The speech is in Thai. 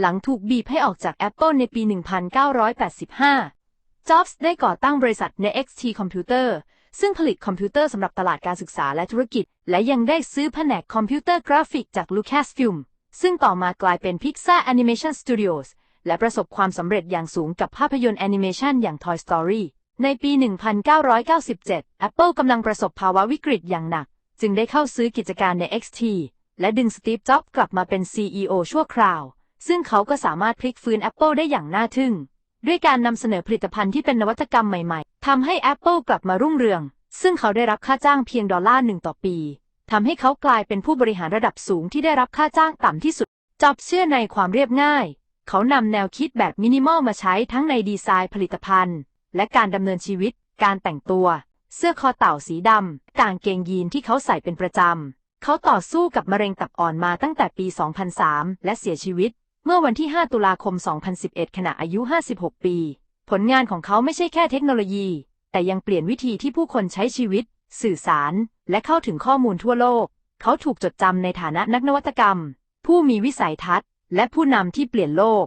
หลังถูกบีบให้ออกจาก Apple ในปี 1985 จ็อบส์ได้ก่อตั้งบริษัท NXT Computer ซึ่งผลิตคอมพิวเตอร์สำหรับตลาดการศึกษาและธุรกิจ และยังได้ซื้อแผนกคอมพิวเตอร์กราฟิกจาก Lucasfilm ซึ่งต่อมากลายเป็น Pixar Animation Studios และประสบความสำเร็จอย่างสูงกับภาพยนตร์แอนิเมชันอย่าง Toy Story ในปี 1997 Apple กำลังประสบภาวะวิกฤตอย่างหนัก จึงได้เข้าซื้อกิจการใน XT และดึงสตีฟ จ็อบส์กลับมาเป็น CEO ชั่วคราว ซึ่งเขาก็สามารถพลิกฟื้น Apple ได้อย่างน่าทึ่ง ด้วยการนำเสนอผลิตภัณฑ์ที่เป็นนวัตกรรมใหม่ๆทำให้ Apple กลับมารุ่งเรือง ซึ่งเขาได้รับค่าจ้างเพียงดอลลาร์หนึ่งต่อปีทำให้เขากลายเป็นผู้บริหารระดับสูงที่ได้รับค่าจ้างต่ำที่สุด จอบเชื่อในความเรียบง่าย เขานำแนวคิดแบบมินิมอลมาใช้ทั้งในดีไซน์ผลิตภัณฑ์ และการดำเนินชีวิต การแต่งตัว เสื้อคอเต่าสีดำกางเกงยีนที่เขาใส่เป็นประจำ เขาต่อสู้กับมะเร็งตับอ่อนมาตั้งแต่ปี 2003 และเสียชีวิต เมื่อวันที่ 5 ตุลาคม 2011 ขณะอายุ 56 ปี ผลงานของเขาไม่ใช่แค่เทคโนโลยี แต่ยังเปลี่ยนวิธีที่ผู้คนใช้ชีวิต สื่อสาร และเข้าถึงข้อมูลทั่วโลก เขาถูกจดจำในฐานะนักนวัตกรรม ผู้มีวิสัยทัศน์ และผู้นำที่เปลี่ยนโลก